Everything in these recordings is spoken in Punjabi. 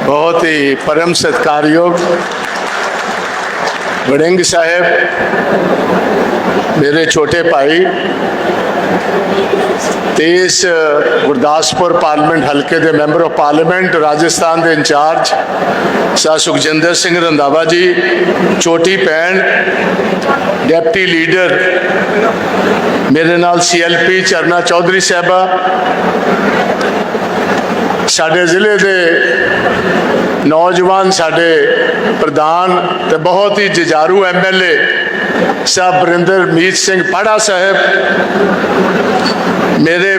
ਬਹੁਤ ਹੀ ਪਰਮ ਸਤਿਕਾਰਯੋਗ ਵੜਿੰਗ ਸਾਹਿਬ ਮੇਰੇ ਛੋਟੇ ਭਾਈ ਤੇ ਇਸ ਗੁਰਦਾਸਪੁਰ ਪਾਰਲੀਮੈਂਟ ਹਲਕੇ ਦੇ ਮੈਂਬਰ ਆਫ ਪਾਰਲੀਮੈਂਟ ਰਾਜਸਥਾਨ ਦੇ ਇੰਚਾਰਜ ਸਾ ਸੁਖਜਿੰਦਰ ਸਿੰਘ ਰੰਧਾਵਾ ਜੀ ਛੋਟੀ ਭੈਣ ਡਿਪਟੀ ਲੀਡਰ ਮੇਰੇ ਨਾਲ ਸੀਐਲਪੀ ਚਰਨਾ ਚੌਧਰੀ ਸਾਹਿਬਾ ਸਾਡੇ ਜ਼ਿਲ੍ਹੇ ਦੇ ਨੌਜਵਾਨ ਸਾਡੇ ਪ੍ਰਧਾਨ ਤੇ ਬਹੁਤ ਹੀ ਜਜਾਰੂ ਐਮਐਲਏ ਸਾਹਿਬ ਬਰਿੰਦਰ ਮੀਤ ਸਿੰਘ ਪਾੜਾ ਸਾਹਿਬ, ਮੇਰੇ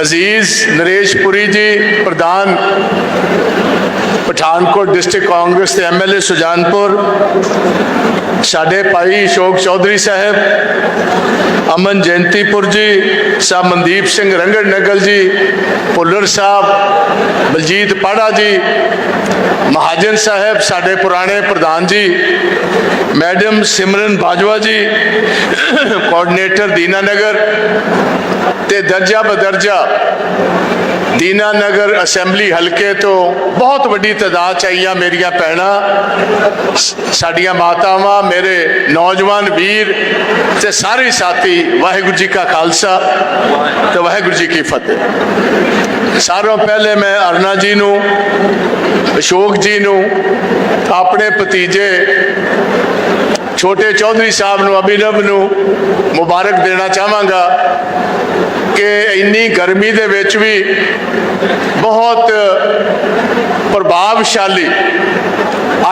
ਅਜ਼ੀਜ਼ ਨਰੇਸ਼ ਪੁਰੀ ਜੀ ਪ੍ਰਧਾਨ ਪਠਾਨਕੋਟ ਡਿਸਟ੍ਰਿਕਟ ਕਾਂਗਰਸ ਦੇ ਐਮਐਲਏ ਸੁਜਾਨਪੁਰ, ਸਾਡੇ ਭਾਈ ਅਸ਼ੋਕ ਚੌਧਰੀ ਸਾਹਿਬ, ਅਮਨ ਜੈਂਤੀਪੁਰ ਜੀ ਸਾਹਿਬ ਮਨਦੀਪ ਸਿੰਘ ਰੰਗੜ ਨਗਲ ਜੀ, ਭੁੱਲਰ ਸਾਹਿਬ, ਬਲਜੀਤ ਪਾੜਾ ਜੀ, ਮਹਾਜਨ ਸਾਹਿਬ, ਸਾਡੇ ਪੁਰਾਣੇ ਪ੍ਰਧਾਨ ਜੀ, ਮੈਡਮ ਸਿਮਰਨ ਬਾਜਵਾ ਜੀ, ਕੋਆਰਡੀਨੇਟਰ ਦੀਨਾਨਗਰ ਤੇ ਦਰਜਾ ਬਦਰਜਾ ਦੀਨਾਨਗਰ ਅਸੈਂਬਲੀ ਹਲਕੇ ਤੋਂ ਬਹੁਤ ਵੱਡੀ ਤਾਦਾਦ ਚ ਆਈਆਂ ਮੇਰੀਆਂ ਭੈਣਾਂ ਸਾਡੀਆਂ ਮਾਤਾਵਾਂ, ਮੇਰੇ ਨੌਜਵਾਨ ਵੀਰ ਤੇ ਸਾਰੇ ਸਾਥੀ, ਵਾਹਿਗੁਰੂ ਜੀ ਕਾ ਖਾਲਸਾ ਤੇ ਵਾਹਿਗੁਰੂ ਜੀ ਕੀ ਫਤਿਹ। ਸਾਰਿਆਂ ਪਹਿਲੇ ਮੈਂ ਅਰਨਾ ਜੀ ਨੂੰ, ਅਸ਼ੋਕ ਜੀ ਨੂੰ, ਆਪਣੇ ਭਤੀਜੇ ਛੋਟੇ ਚੌਧਰੀ ਸਾਹਿਬ ਨੂੰ, ਅਭਿਨਵ ਨੂੰ ਮੁਬਾਰਕ ਦੇਣਾ ਚਾਹਾਂਗਾ। ਕਿ ਇੰਨੀ ਗਰਮੀ ਦੇ ਵਿੱਚ ਵੀ ਬਹੁਤ ਪ੍ਰਭਾਵਸ਼ਾਲੀ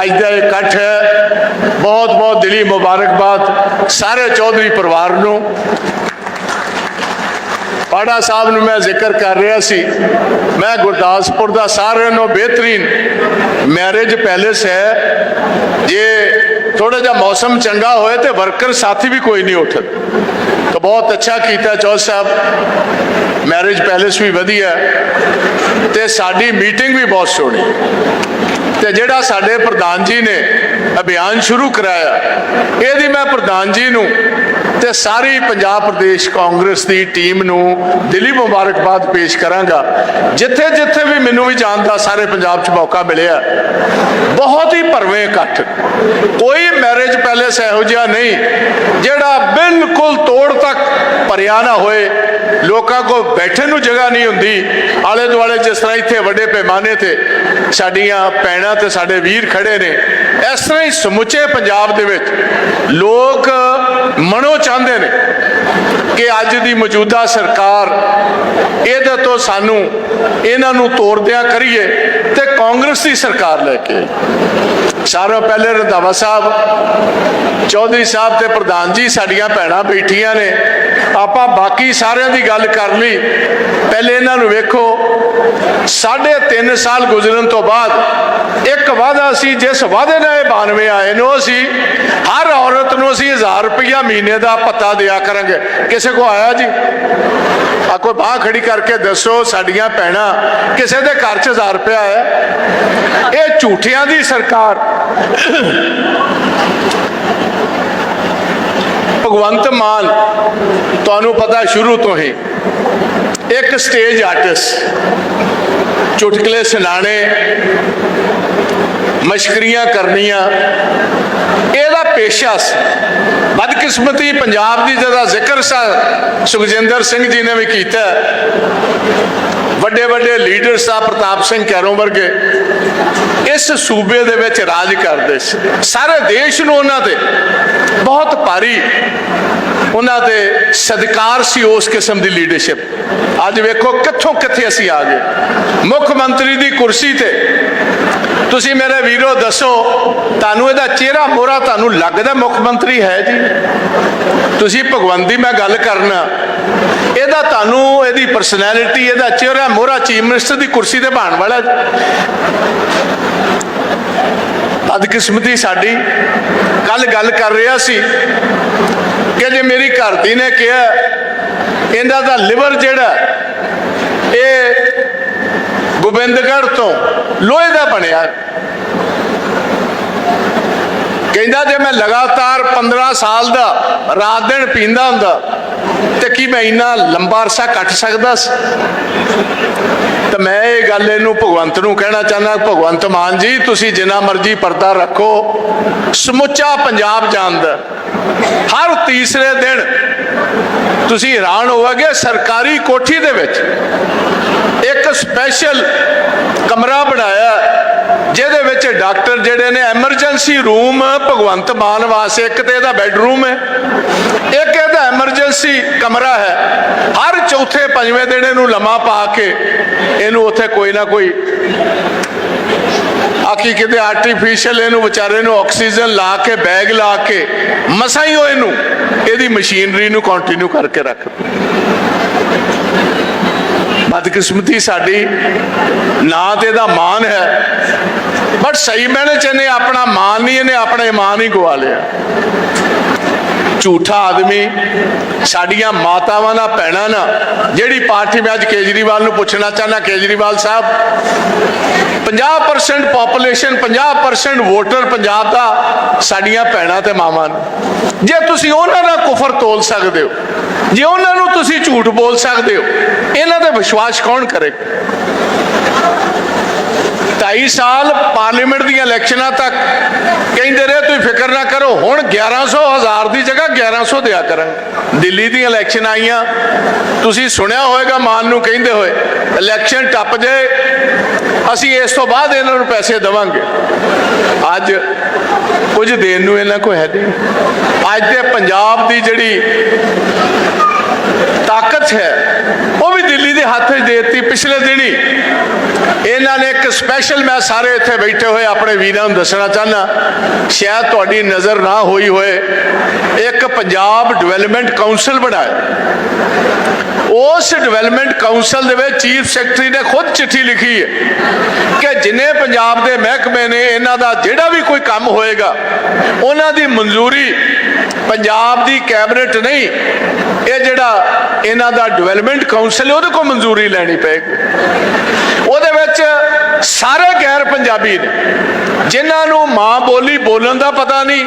ਅੱਜ ਦਾ ਇਕੱਠ ਹੈ। ਬਹੁਤ ਬਹੁਤ ਦਿਲੀ ਮੁਬਾਰਕਬਾਦ ਸਾਰੇ ਚੌਧਰੀ ਪਰਿਵਾਰ ਨੂੰ। ਪਾੜਾ ਸਾਹਿਬ ਨੂੰ ਮੈਂ ਜ਼ਿਕਰ ਕਰ ਰਿਹਾ ਸੀ। ਮੈਂ ਗੁਰਦਾਸਪੁਰ ਦਾ ਸਾਰਿਆਂ ਨੂੰ ਬਿਹਤਰੀਨ ਮੈਰਿਜ ਪੈਲੇਸ ਹੈ। ਜੇ ਥੋੜਾ ਜਿਹਾ ਮੌਸਮ ਚੰਗਾ ਹੋਏ ਤੇ ਵਰਕਰ ਸਾਥੀ ਵੀ ਕੋਈ ਨਹੀਂ ਉੱਠ ਤਾਂ ਬਹੁਤ ਅੱਛਾ ਕੀਤਾ ਚੌਧ ਸਾਹਿਬ। ਮੈਰਿਜ ਪੈਲੇਸ ਵੀ ਵਧੀਆ। ਹੈ ਤੇ ਸਾਡੀ ਮੀਟਿੰਗ ਵੀ ਬਹੁਤ ਸੋਹਣੀ। ਤੇ ਜਿਹੜਾ ਸਾਡੇ ਪ੍ਰਧਾਨ ਜੀ ਨੇ ਅਭਿਆਨ ਸ਼ੁਰੂ ਕਰਾਇਆ, ਇਹਦੀ ਮੈਂ ਪ੍ਰਧਾਨ ਜੀ ਨੂੰ ਤੇ ਸਾਰੀ ਪੰਜਾਬ ਪ੍ਰਦੇਸ਼ ਕਾਂਗਰਸ ਦੀ ਟੀਮ ਨੂੰ ਦਿੱਲੀ ਮੁਬਾਰਕਬਾਦ ਪੇਸ਼ ਕਰਾਂਗਾ। ਜਿੱਥੇ ਜਿੱਥੇ ਵੀ ਮੈਨੂੰ ਵੀ ਜਾਣ ਦਾ ਸਾਰੇ ਪੰਜਾਬ 'ਚ ਮੌਕਾ ਮਿਲਿਆ, ਬਹੁਤ ਹੀ ਭਰਵੇਂ ਇਕੱਠ। ਕੋਈ ਮੈਰਿਜ ਪੈਲੇਸ ਇਹੋ ਜਿਹਾ ਨਹੀਂ, ਜਿਹੜਾ ਬਿਲਕੁਲ ਤੋੜ ਤੱਕ ਭਰਿਆ ਨਾ ਹੋਏ ਲੋਕਾਂ ਕੋ ਬੈਠਣ ਨੂੰ ਜਗ੍ਹਾ ਨਹੀਂ ਹੁੰਦੀ। ਆਲੇ ਦੁਆਲੇ ਜਿਸ ਤਰ੍ਹਾਂ ਇੱਥੇ ਵੱਡੇ ਪੈਮਾਨੇ ਤੇ ਸਾਡੀਆਂ ਭੈਣਾਂ ਤੇ ਸਾਡੇ ਵੀਰ ਖੜੇ ਨੇ, ਇਸ ਤਰ੍ਹਾਂ ਹੀ ਸਮੁੱਚੇ ਪੰਜਾਬ ਦੇ ਵਿੱਚ ਲੋਕ ਮਨੋ ਚਾਹੁੰਦੇ ਨੇ ਕਿ ਅੱਜ ਦੀ ਮੌਜੂਦਾ ਸਰਕਾਰ ਇਹਦੇ ਤੋਂ ਸਾਨੂੰ ਇਹਨਾਂ ਨੂੰ ਤੋੜਦਿਆਂ ਕਰੀਏ ਤੇ ਕਾਂਗਰਸ ਦੀ ਸਰਕਾਰ ਲੈ ਕੇ ਸਾਰਾ ਪਹਿਲੇ ਰੰਧਾਵਾ ਸਾਹਿਬ, ਚੌਧਰੀ ਸਾਹਿਬ ਤੇ ਪ੍ਰਧਾਨ ਜੀ ਸਾਡੀਆਂ ਭੈਣਾਂ ਬੈਠੀਆਂ ਨੇ। ਆਪਾਂ ਬਾਕੀ ਸਾਰਿਆਂ ਦੀ ਗੱਲ ਕਰ ਲਈ। ਪਹਿਲੇ ਇਹਨਾਂ ਨੂੰ ਵੇਖੋ, ਸਾਢੇ 3 ਸਾਲ ਗੁਜ਼ਰਨ ਤੋਂ ਬਾਅਦ ਇੱਕ ਵਾਅਦਾ ਸੀ, ਜਿਸ ਵਾਅਦੇ ਨਾਲ ਇਹ 92 ਆਏ ਨੂੰ ਅਸੀਂ ਹਰ ਔਰਤ ਨੂੰ ਅਸੀਂ 1000 ਰੁਪਇਆ ਮਹੀਨੇ ਦਾ ਭੱਤਾ ਦਿਆ ਕਰਾਂਗੇ। ਕਿਸੇ ਕੋ ਆਇਆ ਜੀ? ਆ ਕੋਈ ਬਾਹ ਖੜੀ ਕਰਕੇ ਦੱਸੋ, ਸਾਡੀਆਂ ਭੈਣਾਂ ਕਿਸੇ ਦੇ ਘਰ 'ਚ 1000 ਰੁਪਇਆ ਹੈ? ਇਹ ਝੂਠਿਆਂ ਦੀ ਸਰਕਾਰ। ਭਗਵੰਤ ਮਾਨ, ਤੁਹਾਨੂੰ ਪਤਾ ਸ਼ੁਰੂ ਤੋਂ ਹੀ, ਇੱਕ ਸਟੇਜ ਆਰਟਿਸਟ ਚੁਟਕਲੇ ਸੁਣਾਣੇ ਮਸ਼ਕਰੀਆਂ ਕਰਨੀਆਂ। ਇਹਦਾ ਪੇਸ਼ਾ ਸੀ। ਬਦਕਿਸਮਤੀ ਪੰਜਾਬ ਦੀ ਜਿਹਦਾ ਜ਼ਿਕਰ ਸਾ ਸੁਖਜਿੰਦਰ ਸਿੰਘ ਜੀ ਨੇ ਵੀ ਕੀਤਾ ਵੱਡੇ ਵੱਡੇ ਲੀਡਰ ਸਾਹਿਬ ਪ੍ਰਤਾਪ ਸਿੰਘ ਕੈਰੋਂ ਵਰਗੇ ਇਸ ਸੂਬੇ ਦੇ ਵਿੱਚ ਰਾਜ ਕਰਦੇ ਸੀ। ਸਾਰੇ ਦੇਸ਼ ਨੂੰ ਉਹਨਾਂ ਤੇ ਬਹੁਤ ਭਾਰੀ ਉਹਨਾਂ ਤੇ ਸਤਿਕਾਰ ਸੀ ਉਸ ਕਿਸਮ ਦੀ ਲੀਡਰਸ਼ਿਪ। ਅੱਜ ਵੇਖੋ ਕਿੱਥੋਂ ਕਿੱਥੇ ਅਸੀਂ ਆ ਗਏ। ਮੁੱਖ ਮੰਤਰੀ ਦੀ ਕੁਰਸੀ ਤੇ ਤੁਸੀਂ ਮੇਰੇ ਵੀਰੋ ਦੱਸੋ, ਤੁਹਾਨੂੰ ਇਹਦਾ ਚਿਹਰਾ ਮੋਹਰਾ ਤੁਹਾਨੂੰ ਲੱਗਦਾ ਮੁੱਖ ਮੰਤਰੀ ਹੈ ਜੀ? ਤੁਸੀਂ ਭਗਵੰਤ ਦੀ ਮੈਂ ਗੱਲ ਕਰਨਾ। ਇਹਦਾ ਤੁਹਾਨੂੰ, ਇਹਦੀ ਪਰਸਨੈਲਿਟੀ ਇਹਦਾ ਚਿਹਰਾ ਮੋਹਰਾ ਚੀਫ ਮਿਨਿਸਟਰ ਦੀ ਕੁਰਸੀ ਤੇ ਬਾਣ ਵਾਲਾ ਬਦਕਿਸਮਤੀ ਸਾਡੀ। ਕੱਲ ਗੱਲ ਕਰ ਰਿਹਾ ਸੀ ਕਿ ਜੇ ਮੇਰੀ ਘਰ ਦੀ ਨੇ ਕਿਹਾ, ਇਹਦਾ ਦਾ ਲਿਵਰ ਜਿਹੜਾ, ਇਹ ਗੋਬਿੰਦਗੜ੍ਹ ਤੋਂ ਲੋਹੇ ਦਾ ਬਣਿਆ। ਕਹਿੰਦਾ ਜੇ ਮੈਂ ਲਗਾਤਾਰ 15 ਸਾਲ ਦਾ ਰਾਤ ਦਿਨ ਪੀਂਦਾ ਹੁੰਦਾ, ਤੇ ਕੀ ਮੈਂ ਇੰਨਾ ਲੰਬਾ ਅਰਸਾ ਕੱਟ ਸਕਦਾ ਸੀ? ਤਾਂ ਮੈਂ ਇਹ ਗੱਲ ਇਹਨੂੰ ਭਗਵੰਤ ਨੂੰ ਕਹਿਣਾ ਚਾਹੁੰਦਾ, ਭਗਵੰਤ ਮਾਨ ਜੀ, ਤੁਸੀਂ ਜਿੰਨਾ ਮਰਜ਼ੀ ਪਰਦਾ ਰੱਖੋ, ਸਮੁੱਚਾ ਪੰਜਾਬ ਜਾਣਦਾ। ਹਰ ਤੀਸਰੇ ਦਿਨ ਤੁਸੀਂ ਹੈਰਾਨ ਹੋਵੋਗੇ, ਸਰਕਾਰੀ ਕੋਠੀ ਦੇ ਵਿੱਚ ਇੱਕ ਸਪੈਸ਼ਲ ਕਮਰਾ ਬਣਾਇਆ ਜਿਹਦੇ ਵਿੱਚ ਡਾਕਟਰ ਜਿਹੜੇ ਨੇ ਐਮਰਜੈਂਸੀ ਰੂਮ ਭਗਵੰਤ ਮਾਨ ਵਾਸਤੇ, ਇੱਕ ਤੇ ਇਹਦਾ ਬੈੱਡਰੂਮ ਹੈ, ਇੱਕ ਇਹਦਾ ਐਮਰਜੈਂਸੀ ਕਮਰਾ ਹੈ। ਹਰ ਚੌਥੇ ਪੰਜਵੇਂ ਦਿਨ ਇਹਨੂੰ ਲੰਮਾ ਪਾ ਕੇ ਇਹਨੂੰ ਉੱਥੇ ਕੋਈ ਨਾ ਕੋਈ ਆਖੀ ਕਿਤੇ ਆਰਟੀਫੀਸ਼ੀਅਲ ਇਹਨੂੰ ਵਿਚਾਰੇ ਨੂੰ ਆਕਸੀਜਨ ਲਾ ਕੇ, ਬੈਗ ਲਾ ਕੇ, ਮਸਾਂ ਹੀ ਉਹ ਇਹਨੂੰ, ਇਹਦੀ ਮਸ਼ੀਨਰੀ ਨੂੰ ਕੰਟੀਨਿਊ ਕਰਕੇ ਰੱਖ ਬਦਕਿਸਮਤੀ ਸਾਡੀ, ਨਾ ਤੇ ਇਹਦਾ ਮਾਨ ਹੈ। ਬਟ ਸਹੀ, ਮੈਨੇ ਚ ਇਹਨੇ ਆਪਣਾ ਮਾਨ ਨਹੀਂ, ਇਹਨੇ ਆਪਣਾ ਇਮਾਨ ਹੀ ਗਵਾ ਲਿਆ। ਝੂਠਾ ਆਦਮੀ, ਸਾਡੀਆਂ ਮਾਤਾਵਾਂ ਦਾ ਭੈਣਾਂ ਨਾ, ਜਿਹੜੀ ਪਾਰਟੀ ਮੈਂ ਅੱਜ ਕੇਜਰੀਵਾਲ ਨੂੰ ਪੁੱਛਣਾ ਚਾਹਨਾ ਕੇਜਰੀਵਾਲ ਸਾਹਿਬ 50% ਪੋਪੂਲੇਸ਼ਨ 50% ਵੋਟਰ ਪੰਜਾਬ ਦਾ, ਸਾਡੀਆਂ ਭੈਣਾਂ ਤੇ ਮਾਵਾਂ ਨੇ। ਜੇ ਤੁਸੀਂ ਉਹਨਾਂ ਦਾ ਕੁਫਰ ਤੋਲ ਸਕਦੇ ਹੋ, ਜੇ ਉਹਨਾਂ ਨੂੰ ਤੁਸੀਂ ਝੂਠ ਬੋਲ ਸਕਦੇ ਹੋ, ਇਹਨਾਂ ਤੇ ਵਿਸ਼ਵਾਸ ਕੌਣ ਕਰੇਗਾ ਢਾਈ ਸਾਲ ਪਾਰਲੀਮੈਂਟ ਦੀਆਂ ਇਲੈਕਸ਼ਨਾਂ ਤੱਕ ਕਹਿੰਦੇ ਰਹੇ, ਤੁਸੀਂ ਫਿਕਰ ਨਾ ਕਰੋ। ਹੁਣ 1100 ਹਜ਼ਾਰ ਦੀ ਜਗ੍ਹਾ 1100 ਦਿਆ ਕਰਾਂਗੇ। ਦਿੱਲੀ ਦੀਆਂ ਇਲੈਕਸ਼ਨ ਆਈਆਂ। ਤੁਸੀਂ ਸੁਣਿਆ ਹੋਵੇਗਾ ਮਾਨ ਨੂੰ ਕਹਿੰਦੇ ਹੋਏ, ਇਲੈਕਸ਼ਨ ਟੱਪ ਜਾਏ ਅਸੀਂ ਇਸ ਤੋਂ ਬਾਅਦ ਇਹਨਾਂ ਨੂੰ ਪੈਸੇ ਦੇਵਾਂਗੇ। ਅੱਜ ਕੁਝ ਦੇਣ ਨੂੰ ਇਹਨਾਂ ਕੋਲ ਹੈ ਨਹੀਂ। ਅੱਜ ਦੇ ਪੰਜਾਬ ਦੀ ਜਿਹੜੀ ਤਾਕਤ ਹੈ। ਉਹ ਵੀ ਦਿੱਲੀ ਦੇ ਹੱਥ 'ਚ ਦੇ ਦਿੱਤੀ ਪਿਛਲੇ ਦਿਨੀ। ਇਹਨਾਂ ਨੇ ਇੱਕ ਸਪੈਸ਼ਲ ਮੈਂ ਸਾਰੇ ਇੱਥੇ ਬੈਠੇ ਹੋਏ ਆਪਣੇ ਵੀਰਾਂ ਨੂੰ ਦੱਸਣਾ ਚਾਹਨਾ ਸ਼ਾਇਦ ਤੁਹਾਡੀ ਨਜ਼ਰ ਨਾ ਹੋਈ ਹੋਏ। ਇੱਕ ਪੰਜਾਬ ਡਿਵੈਲਪਮੈਂਟ ਕਾਉਂਸਲ ਬਣਾਇਆ। ਉਸ ਡਿਵੈਲਪਮੈਂਟ ਕਾਉਂਸਲ ਦੇ ਵਿੱਚ ਚੀਫ ਸੈਕਟਰੀ ਨੇ ਖੁਦ ਚਿੱਠੀ ਲਿਖੀ ਹੈ ਕਿ ਜਿੰਨੇ ਪੰਜਾਬ ਦੇ ਮਹਿਕਮੇ ਨੇ, ਇਹਨਾਂ ਦਾ ਜਿਹੜਾ ਵੀ ਕੋਈ ਕੰਮ ਹੋਏਗਾ, ਉਹਨਾਂ ਦੀ ਮਨਜ਼ੂਰੀ ਪੰਜਾਬ ਦੀ ਕੈਬਨਿਟ ਨਹੀਂ, ਇਹ ਜਿਹੜਾ ਇਹਨਾਂ ਦਾ ਡਿਵੈਲਪਮੈਂਟ ਕਾਉਂਸਲ ਹੈ, ਉਹਦੇ ਕੋਲ ਮਨਜ਼ੂਰੀ ਲੈਣੀ ਪਏਗੀ। ਉਹਦੇ ਵਿੱਚ ਸਾਰੇ ਗੈਰ ਪੰਜਾਬੀ ਨੇ, ਜਿਨ੍ਹਾਂ ਨੂੰ ਮਾਂ ਬੋਲੀ ਬੋਲਣ ਦਾ ਪਤਾ ਨਹੀਂ,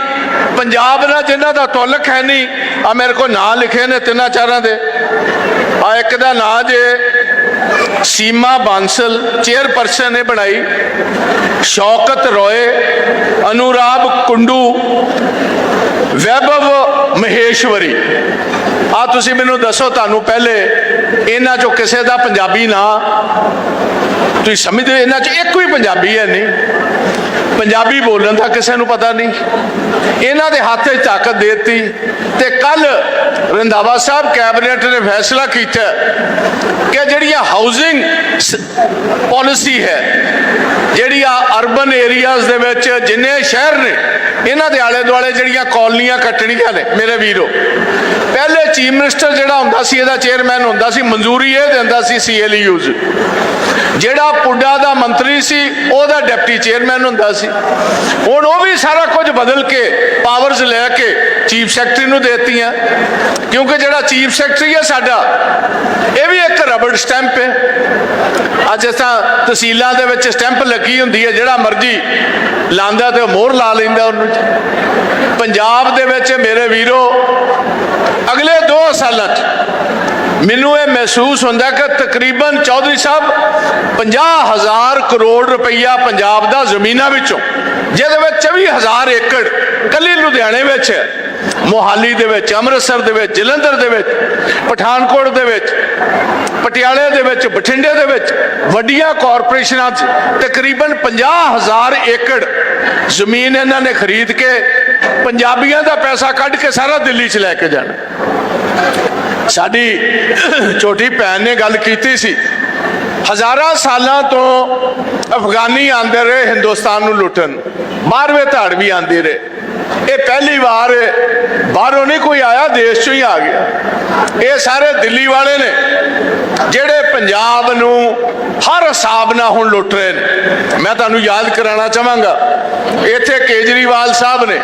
ਪੰਜਾਬ ਨਾਲ ਜਿਨ੍ਹਾਂ ਦਾ ਤਾਲੁਕ ਹੈ ਨਹੀਂ ਆ ਮੇਰੇ ਕੋਲ ਨਾਂ ਲਿਖੇ ਨੇ ਤਿੰਨਾਂ ਚਾਰਾਂ ਦੇ। ਆ ਇੱਕ ਦਾ ਨਾਂ ਜੇ ਸੀਮਾ ਬਾਂਸਲ, ਚੇਅਰਪਰਸਨ ਨੇ ਬਣਾਈ, ਸ਼ੌਕਤ ਰੋਏ, ਅਨੁਰਾਗ ਕੁੰਡੂ ਵੈਭਵ ਮਹੇਸ਼ਵਰੀ। ਆ ਤੁਸੀਂ ਮੈਨੂੰ ਦੱਸੋ ਤੁਹਾਨੂੰ ਪਹਿਲੇ ਇਹਨਾਂ ਚੋਂ ਕਿਸੇ ਦਾ ਪੰਜਾਬੀ ਨਾਂ ਤੁਸੀਂ ਸਮਝਦੇ ਹੋ? ਇਹਨਾਂ ਚ ਇੱਕੋ ਹੀ ਪੰਜਾਬੀ ਹੈ ਨਹੀਂ। ਪੰਜਾਬੀ ਬੋਲਣ ਦਾ ਕਿਸੇ ਨੂੰ ਪਤਾ ਨਹੀਂ। ਇਹਨਾਂ ਦੇ ਹੱਥ 'ਚ ਤਾਕਤ ਦੇ ਦਿੱਤੀ ਤੇ ਕੱਲ ਰੰਧਾਵਾ ਸਾਹਿਬ ਕੈਬਨਿਟ ਨੇ ਫੈਸਲਾ ਕੀਤਾ ਕਿ ਜਿਹੜੀਆਂ ਹਾਊਸਿੰਗ ਪਾਲਿਸੀ ਹੈ, ਜਿਹੜੀ ਆ ਅਰਬਨ ਏਰੀਆਜ਼ ਦੇ ਵਿੱਚ ਜਿੰਨੇ ਸ਼ਹਿਰ ਨੇ, ਇਹਨਾਂ ਦੇ ਆਲੇ ਦੁਆਲੇ ਜਿਹੜੀਆਂ ਕਾਲਨੀਆਂ ਕੱਟਣੀਆਂ ਨੇ, ਮੇਰੇ ਵੀਰੋ। ਪਹਿਲੇ ਚੀਫ ਮਿਨਿਸਟਰ ਜਿਹੜਾ ਹੁੰਦਾ ਸੀ, ਇਹਦਾ ਚੇਅਰਮੈਨ ਹੁੰਦਾ ਸੀ, ਮਨਜ਼ੂਰੀ ਇਹ ਦਿੰਦਾ ਸੀ ਸੀਐਲਯੂਜ਼ ਜਿਹੜਾ ਪੁੱਡਾ ਦਾ ਮੰਤਰੀ ਸੀ, ਉਹਦਾ ਡਿਪਟੀ ਚੇਅਰਮੈਨ ਹੁੰਦਾ ਸੀ। ਹੁਣ ਉਹ ਵੀ ਸਾਰਾ ਕੁਝ ਬਦਲ ਕੇ ਪਾਵਰਸ ਲੈ ਕੇ ਚੀਫ ਸੈਕਟਰੀ ਨੂੰ ਦੇਤੀਆਂ। ਕਿਉਂਕਿ ਜਿਹੜਾ ਚੀਫ ਸੈਕਟਰੀ ਹੈ ਸਾਡਾ, ਇਹ ਵੀ ਇੱਕ ਰਬੜ ਸਟੈਂਪ ਹੈ। ਅੱਜ ਜਿਸ ਤਰ੍ਹਾਂ ਤਹਿਸੀਲਾਂ ਦੇ ਵਿੱਚ ਸਟੈਂਪ ਲੱਗੀ ਹੁੰਦੀ ਹੈ, ਜਿਹੜਾ ਮਰਜ਼ੀ ਲਾਂਦਾ ਤੇ ਉਹ ਮੋਹਰ ਲਾ ਲੈਂਦਾ ਉਹਨੂੰ। ਪੰਜਾਬ ਦੇ ਵਿੱਚ ਮੇਰੇ ਵੀਰੋ, ਅਗਲੇ 2 ਸਾਲਾਂ 'ਚ ਮੈਨੂੰ ਇਹ ਮਹਿਸੂਸ ਹੁੰਦਾ ਕਿ ਤਕਰੀਬਨ ਚੌਧਰੀ ਸਾਹਿਬ 50000 ਕਰੋੜ ਰੁਪਈਆ ਪੰਜਾਬ ਦਾ ਜ਼ਮੀਨਾਂ ਵਿੱਚੋਂ, ਜਿਹਦੇ ਵਿੱਚ 24000 ਏਕੜ ਕੱਲੀ ਲੁਧਿਆਣੇ ਵਿੱਚ ਹੈ, ਮੋਹਾਲੀ ਦੇ ਵਿੱਚ, ਅੰਮ੍ਰਿਤਸਰ ਦੇ ਵਿੱਚ, ਜਲੰਧਰ ਦੇ ਵਿੱਚ, ਪਠਾਨਕੋਟ ਦੇ ਵਿੱਚ, ਪਟਿਆਲੇ ਦੇ ਵਿੱਚ, ਬਠਿੰਡੇ ਦੇ ਵਿੱਚ ਵੱਡੀਆਂ ਕਾਰਪੋਰੇਸ਼ਨਾਂ 'ਚ ਤਕਰੀਬਨ 50000 ਏਕੜ ਜ਼ਮੀਨ ਇਹਨਾਂ ਨੇ ਖਰੀਦ ਕੇ ਪੰਜਾਬੀਆਂ ਦਾ ਪੈਸਾ ਕੱਢ ਕੇ ਸਾਰਾ ਦਿੱਲੀ 'ਚ ਲੈ ਕੇ ਜਾਣਾ। ਸਾਡੀ ਛੋਟੀ ਭੈਣ ਨੇ ਗੱਲ ਕੀਤੀ ਸੀ। ਹਜ਼ਾਰਾਂ ਸਾਲਾਂ ਤੋਂ ਅਫਗਾਨੀ ਆਂਦੇ ਰਹੇ, ਹਿੰਦੁਸਤਾਨ ਨੂੰ ਲੁੱਟਣ। ਬਾਹਰਵੇਂ ਧੜ ਵੀ ਆਂਦੇ ਰਹੇ। ਇਹ ਪਹਿਲੀ ਵਾਰ ਬਾਹਰੋਂ ਨਹੀਂ ਕੋਈ ਆਇਆ, ਦੇਸ਼ ਚੋਂ ਹੀ ਆ ਗਿਆ। ਇਹ ਸਾਰੇ ਦਿੱਲੀ ਵਾਲੇ ਨੇ। ਜਿਹੜੇ ਪੰਜਾਬ ਨੂੰ ਹਰ ਹਿਸਾਬ ਨਾਲ ਹੁਣ ਲੁੱਟ ਰਹੇ ਨੇ, ਮੈਂ ਤੁਹਾਨੂੰ ਯਾਦ ਕਰਾਉਣਾ ਚਾਹਾਂਗਾ। ਇੱਥੇ ਕੇਜਰੀਵਾਲ ਸਾਹਿਬ ਨੇ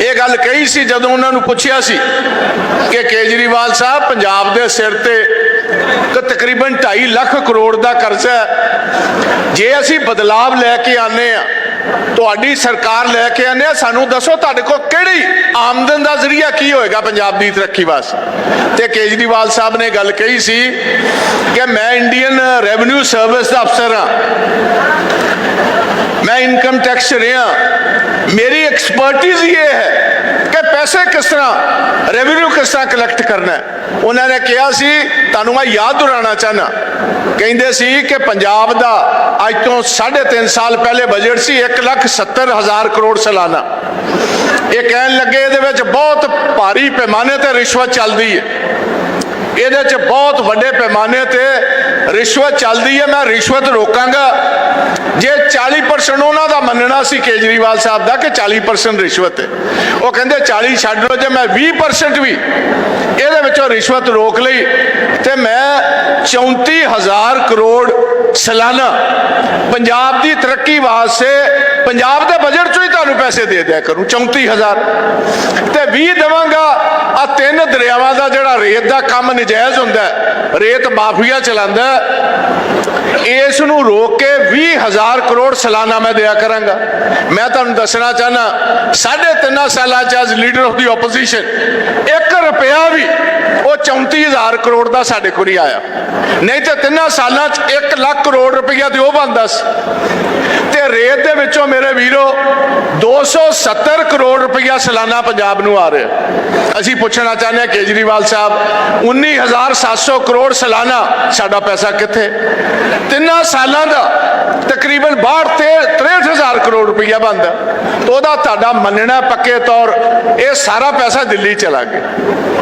ਇਹ ਗੱਲ ਕਹੀ ਸੀ ਜਦੋਂ ਉਹਨਾਂ ਨੂੰ ਪੁੱਛਿਆ ਸੀ ਕਿ ਕੇਜਰੀਵਾਲ ਸਾਹਿਬ, ਪੰਜਾਬ ਦੇ ਸਿਰ ਤੇ ਤਕਰੀਬਨ 2.5 ਲੱਖ ਕਰੋੜ ਦਾ ਕਰਜ਼ਾ ਹੈ। ਜੇ ਅਸੀਂ ਬਦਲਾਵ ਲੈ ਕੇ ਆਨੇ ਆ ਤੁਹਾਡੀ ਸਰਕਾਰ ਲੈ ਕੇ ਆਨੇ ਆ, ਸਾਨੂੰ ਦੱਸੋ ਤੁਹਾਡੇ ਕੋਲ ਕਿਹੜੀ ਆਮਦਨ ਦਾ ਜ਼ਰੀਆ ਕੀ ਹੋਏਗਾ ਪੰਜਾਬ ਦੀ ਤਰੱਕੀ ਵਾਸਤੇ? ਤੇ ਕੇਜਰੀਵਾਲ ਸਾਹਿਬ ਨੇ ਗੱਲ ਕਹੀ ਸੀ ਕਿ ਮੈਂ ਇੰਡੀਅਨ ਰੈਵਨਿਊ ਸਰਵਿਸ ਦਾ ਅਫਸਰ ਹਾਂ। ਮੈਂ ਇਨਕਮ ਟੈਕਸ ਰਿਹਾ। ਮੇਰੀ ਐਕਸਪਰਟਿਜ਼ ਇਹ ਹੈ ਕਿ ਪੈਸੇ ਕਿਸ ਤਰ੍ਹਾਂ ਰੈਵਨਿਊ ਕਿਸ ਤਰ੍ਹਾਂ ਕਲੈਕਟ ਕਰਨਾ ਉਹਨਾਂ ਨੇ ਕਿਹਾ ਸੀ ਤੁਹਾਨੂੰ ਮੈਂ ਯਾਦ ਦਿਲਾਉਣਾ ਚਾਹਨਾ ਕਹਿੰਦੇ ਸੀ ਕਿ ਪੰਜਾਬ ਦਾ ਅੱਜ ਤੋਂ 3.5 ਸਾਲ ਪਹਿਲੇ ਬਜਟ ਸੀ 1,70,000 ਕਰੋੜ ਸਾਲਾਨਾ। ਇਹ ਕਹਿਣ ਲੱਗੇ ਇਹਦੇ ਵਿੱਚ ਬਹੁਤ ਭਾਰੀ ਪੈਮਾਨੇ ਤੇ ਰਿਸ਼ਵਤ ਚੱਲਦੀ ਹੈ। ਇਹਦੇ 'ਚ ਬਹੁਤ ਵੱਡੇ ਪੈਮਾਨੇ ਤੇ ਰਿਸ਼ਵਤ ਚੱਲਦੀ ਹੈ, ਮੈਂ ਰਿਸ਼ਵਤ ਰੋਕਾਂਗਾ। ਜੇ 40% ਉਹਨਾਂ ਦਾ ਮੰਨਣਾ ਸੀ ਕੇਜਰੀਵਾਲ ਸਾਹਿਬ ਦਾ ਕਿ 40% ਰਿਸ਼ਵਤ ਹੈ। ਉਹ ਕਹਿੰਦੇ 40 ਛੱਡ ਲਓ, ਜੇ ਮੈਂ 20% ਵੀ ਇਹਦੇ ਵਿੱਚੋਂ ਰਿਸ਼ਵਤ ਰੋਕ ਲਈ, ਤੇ ਮੈਂ 34000 ਕਰੋੜ ਸਾਲਾਨਾ ਪੰਜਾਬ ਦੀ ਤਰੱਕੀ ਵਾਸਤੇ ਪੰਜਾਬ ਦੇ ਬਜਟ ਚੋਂ ਹੀ ਤੁਹਾਨੂੰ ਪੈਸੇ ਦੇ ਦਿਆ ਕਰੂੰ 34000 ਤੇ 20 ਦੇਵਾਂਗਾ ਆ ਤਿੰਨ ਦਰਿਆਵਾਂ ਦਾ ਜਿਹੜਾ ਰੇਤ ਦਾ ਕੰਮ ਨਜਾਇਜ਼ ਹੁੰਦਾ ਰੇਤ ਮਾਫੀਆ ਚਲਾਉਂਦਾ ਇਸ ਨੂੰ ਰੋਕ ਕੇ 20000 ਕਰੋੜ ਸਾਲਾਨਾ ਮੈਂ ਦਿਆ ਕਰਾਂਗਾ। ਮੈਂ ਤੁਹਾਨੂੰ ਦੱਸਣਾ ਚਾਹਨਾ ਸਾਢੇ ਤਿੰਨਾਂ ਸਾਲਾਂ ਚ as leader of the opposition 1 ਰੁਪਿਆ ਵੀ ਉਹ 34000 ਕਰੋੜ ਦਾ ਸਾਡੇ ਕੋਲ ਨਹੀਂ ਆਇਆ। ਨਹੀਂ ਤੇ ਤਿੰਨਾਂ ਸਾਲਾਂ ਚ 1 ਲੱਖ ਕਰੋੜ ਰੁਪਈਆ ਤੇ ਉਹ ਬਣਦਾ ਸੀ। ਤੇ ਰੇਤ ਦੇ ਵਿੱਚੋਂ ਮੇਰੇ ਵੀਰੋ 270 ਕਰੋੜ ਰੁਪਈਆ ਸਾਲਾਨਾ ਪੰਜਾਬ ਨੂੰ ਆ ਰਿਹਾ। ਅਸੀਂ ਪੁੱਛਣਾ ਚਾਹੁੰਦੇ ਹਾਂ ਕੇਜਰੀਵਾਲ ਸਾਹਿਬ 19700 ਕਰੋੜ ਸਾਲਾਨਾ ਸਾਡਾ ਪੈਸਾ ਕਿੱਥੇ? ਤਿੰਨਾਂ ਸਾਲਾਂ ਦਾ ਤਕਰੀਬਨ 62 ਤੇ 63000 ਕਰੋੜ ਰੁਪਈਆ ਬਣਦਾ। ਤੇ ਉਹਦਾ ਤੁਹਾਡਾ ਮੰਨਣਾ ਪੱਕੇ ਤੌਰ, ਇਹ ਸਾਰਾ ਪੈਸਾ ਦਿੱਲੀ ਚਲਾ ਗਿਆ।